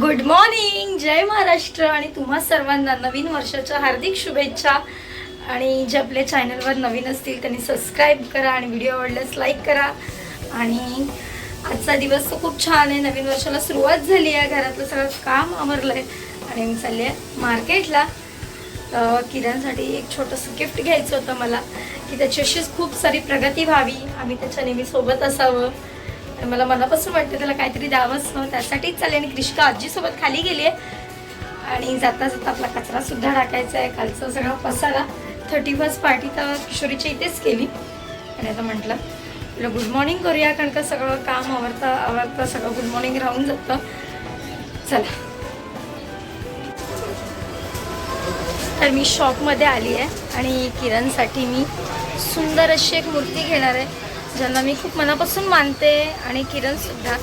Good morning जय महाराष्ट्र. आणि तुम्हा सर्वांना नवीन वर्षाच्या हार्दिक शुभेच्छा. आणि जे आपल्या चॅनलवर नवीन असतील त्यांनी सबस्क्राईब करा आणि व्हिडिओ आवडल्यास लाईक करा. आणि आजचा दिवस तर खूप छान आहे. नवीन वर्षाला सुरुवात झाली आहे. घरातलं सगळं काम आवरलं आहे आणि मी चालली आहे मार्केटला तर किरणसाठी एक छोटंसं गिफ्ट घ्यायचं होतं मला. की त्याची अशीच खूप सारी प्रगती व्हावी. आम्ही त्याच्या नेहमी सोबत असावं. आणि मला मनापासून वाटतं त्याला काहीतरी द्यावंच न त्यासाठीच चालेल आणि क्रिष्का आजीसोबत खाली गेली आहे. आणि जाता जाता आपला कचरा सुद्धा टाकायचा आहे. कालचा सगळा पसारा. थर्टी फर्स्ट पार्टी तर किशोरीच्या इथेच केली. आणि आता म्हटलं तुला गुड मॉर्निंग करूया कारण का सगळं काम आवडतं आवडतं सगळं गुड मॉर्निंग राहून जातं. चला. तर मी शॉपमध्ये आली आहे. आणि किरणसाठी मी सुंदर अशी एक मूर्ती घेणार आहे. ज्यांना मी खूप मनापासून मानते आणि किरणसुद्धा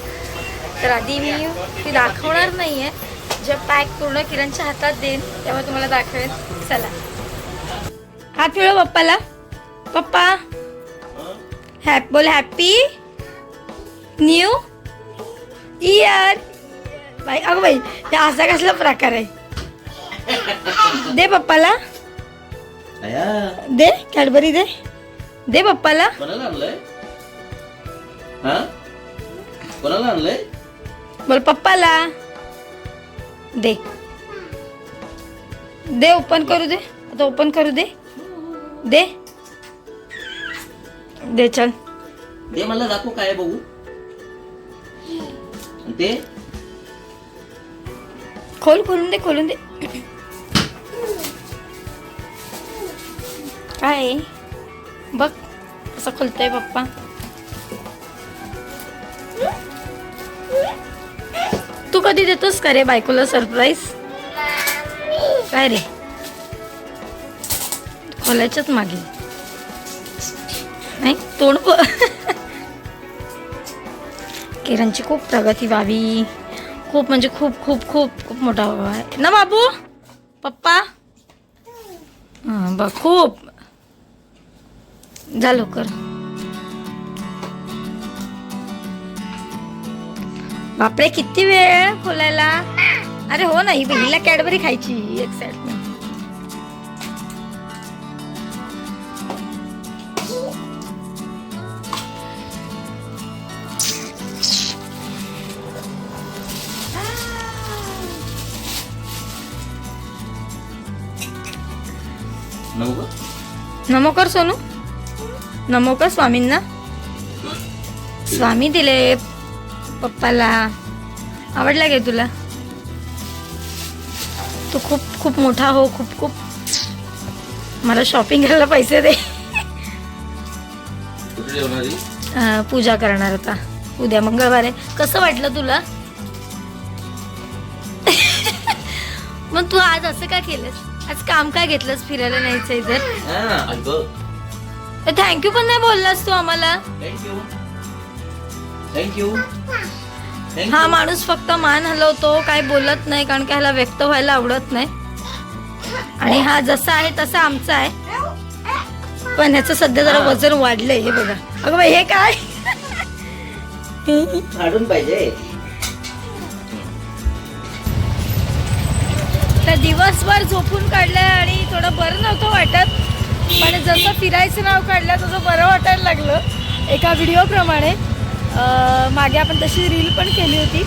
तर आधी मी ती दाखवणार नाही आहे जे पॅक पूर्ण किरणच्या हातात देईन तेव्हा तुम्हाला दाखवेन. चला. हात मिळव पप्पाला. पप्पा. हॅप बोल हॅपी न्यू इयर बाई अगं बाई हे असा कसला प्रकार आहे? दे पप्पाला. दे कॅडबरी दे. दे पप्पाला. हा? कोणाला आणलंय? बोल पप्पाला. दे. दे ओपन करू दे. आता ओपन करू दे. दे. दे चल. ते मला दाखव काय आहे बघू. आणि ते? खोल खोलून दे खोलून दे. काय आहे? बघ कसं खोलतोय पप्पा. कधी देतोस का रे बायकोला सरप्राईज काय रे? खोलायच्याच मागे. नाही तोंड किरणची खूप प्रगती व्हावी. खूप म्हणजे खूप खूप खूप खूप मोठा आहे ना बाबू? पप्पा? हां बघ खूप. जा लवकर. बापरे किती वेळ खोलायला अरे हो ना ही हिला कॅडबरी खायची एक्साइटमेंट नको का? नमो कर सोनू. नमो कर स्वामींना. स्वामी दिले. पप्पाला आवडला गे तुला? तू खूप खूप मोठा हो खूप खूप. मला शॉपिंग करायला पैसे दे. पूजा करणार होता उद्या मंगळवार आहे. कसं वाटलं तुला? मग तू आज असं का केलंस? आज काम काय घेतलंस फिरायला हा ऐक थँक्यू पण नाही बोललास तू आम्हाला? थँक्यू हा माणूस फक्त मान हलवतो काय बोलत नाही कारण की ह्याला व्यक्त व्हायला आवडत नाही. आणि हा जसा आहे तसा आमचा आहे. पण ह्याचं सध्या जरा वजन वाढलंय हे बघा. अगं बाई हे काय? पाहिजे. तर दिवसभर झोपून काढलंय आणि थोडं बरं नव्हतं वाटत. पण जसं फिरायचं नाव काढलं तसं बरं वाटायला लागलं. एका व्हिडिओप्रमाणे अं, मागे आपण तशी रील पण केली होती.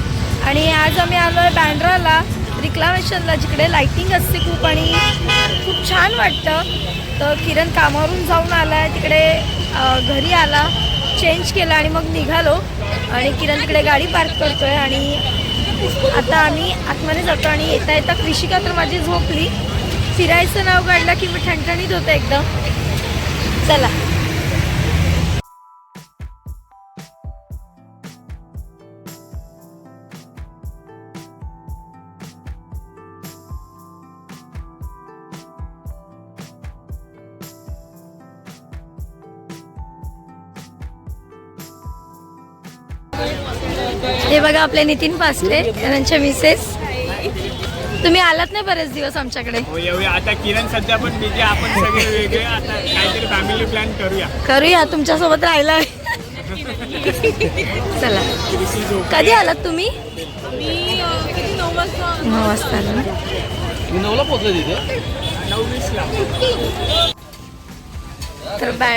आणि आज आम्ही आलो आहे बँड्राला रिक्लामेशनला जिकडे लाईटिंग असते खूप आणि खूप छान वाटतं. तर किरण कामावरून जाऊन आला आहे तिकडे घरी आला चेंज केला आणि मग निघालो. आणि किरण तिकडे गाडी पार्क करतो आहे आणि आता आम्ही आतमध्ये जातो आणि येता येता कृषिका तर माझी झोपली. फिरायचं नाव काढलं की मी ठणठणीत होतं एकदम. चला. हे बघा आपले नितीन पासले त्यांच्या मिसेस तुम्ही आलात नाही बरेच दिवस आमच्याकडे. हो येऊया. आता किरण सध्या पण बिझी आपण सगळे वेगळे. आता काहीतरी फॅमिली प्लॅन करूया. करूया. तुमच्यासोबत राहायला. चला. कधी आलात तुम्ही? नऊ वाजता नऊला पोहोचलो तिथे? नऊ वीसला. तर बॅ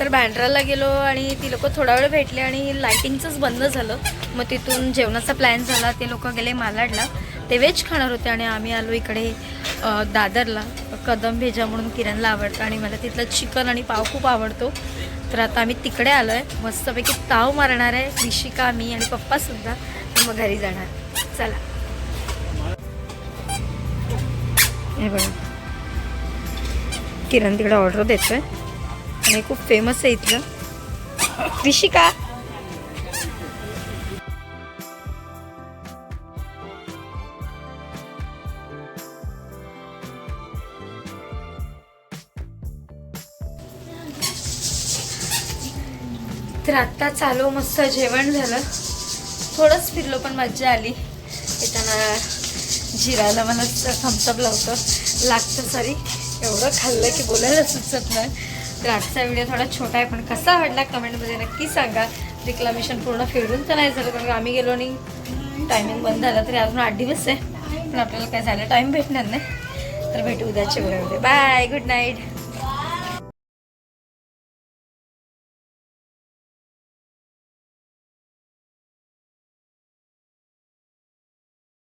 तर बँड्राला गेलो आणि ती लोक थोडा वेळ भेटले आणि लायटिंगचंच बंद झालं. मग तिथून जेवणाचा प्लॅन झाला. ते लोक गेले मालाडला. ते व्हेज खाणार होते आणि आम्ही आलो इकडे दादरला. कदम भेजा म्हणून किरणला आवडतं आणि मला तिथलं चिकन आणि पाव खूप आवडतो. तर आता आम्ही तिकडे आलो आहे मस्तपैकी ताव मारणार आहे. निशिका मी आणि पप्पासुद्धा मग घरी जाणार. चला. हे बघा. किरण तिकडे ऑर्डर देतोय. आणि खूप फेमस आहे इथलं. ऋषिका तर आत्ता चालू मस्त जेवण झालं. थोडंच फिरलो पण मज्जा आली. येताना जिरायला मला थम्सअप लावतं. लागतं सॉरी एवढं खाल्लं की बोलायला सुचत नाही. तर आजचा व्हिडिओ थोडा छोटा आहे पण कसा आवडला कमेंटमध्ये नक्की सांगा. रिक्लामेशन पूर्ण फिरून तर नाही झालं कारण आम्ही गेलो आणि टायमिंग बंद झाला तरी अजून आठ दिवस आहे. पण आपल्याला काय झालं टाईम भेटणार नाही. तर भेटू उद्याच्या वेळेमध्ये बाय गुड नाईट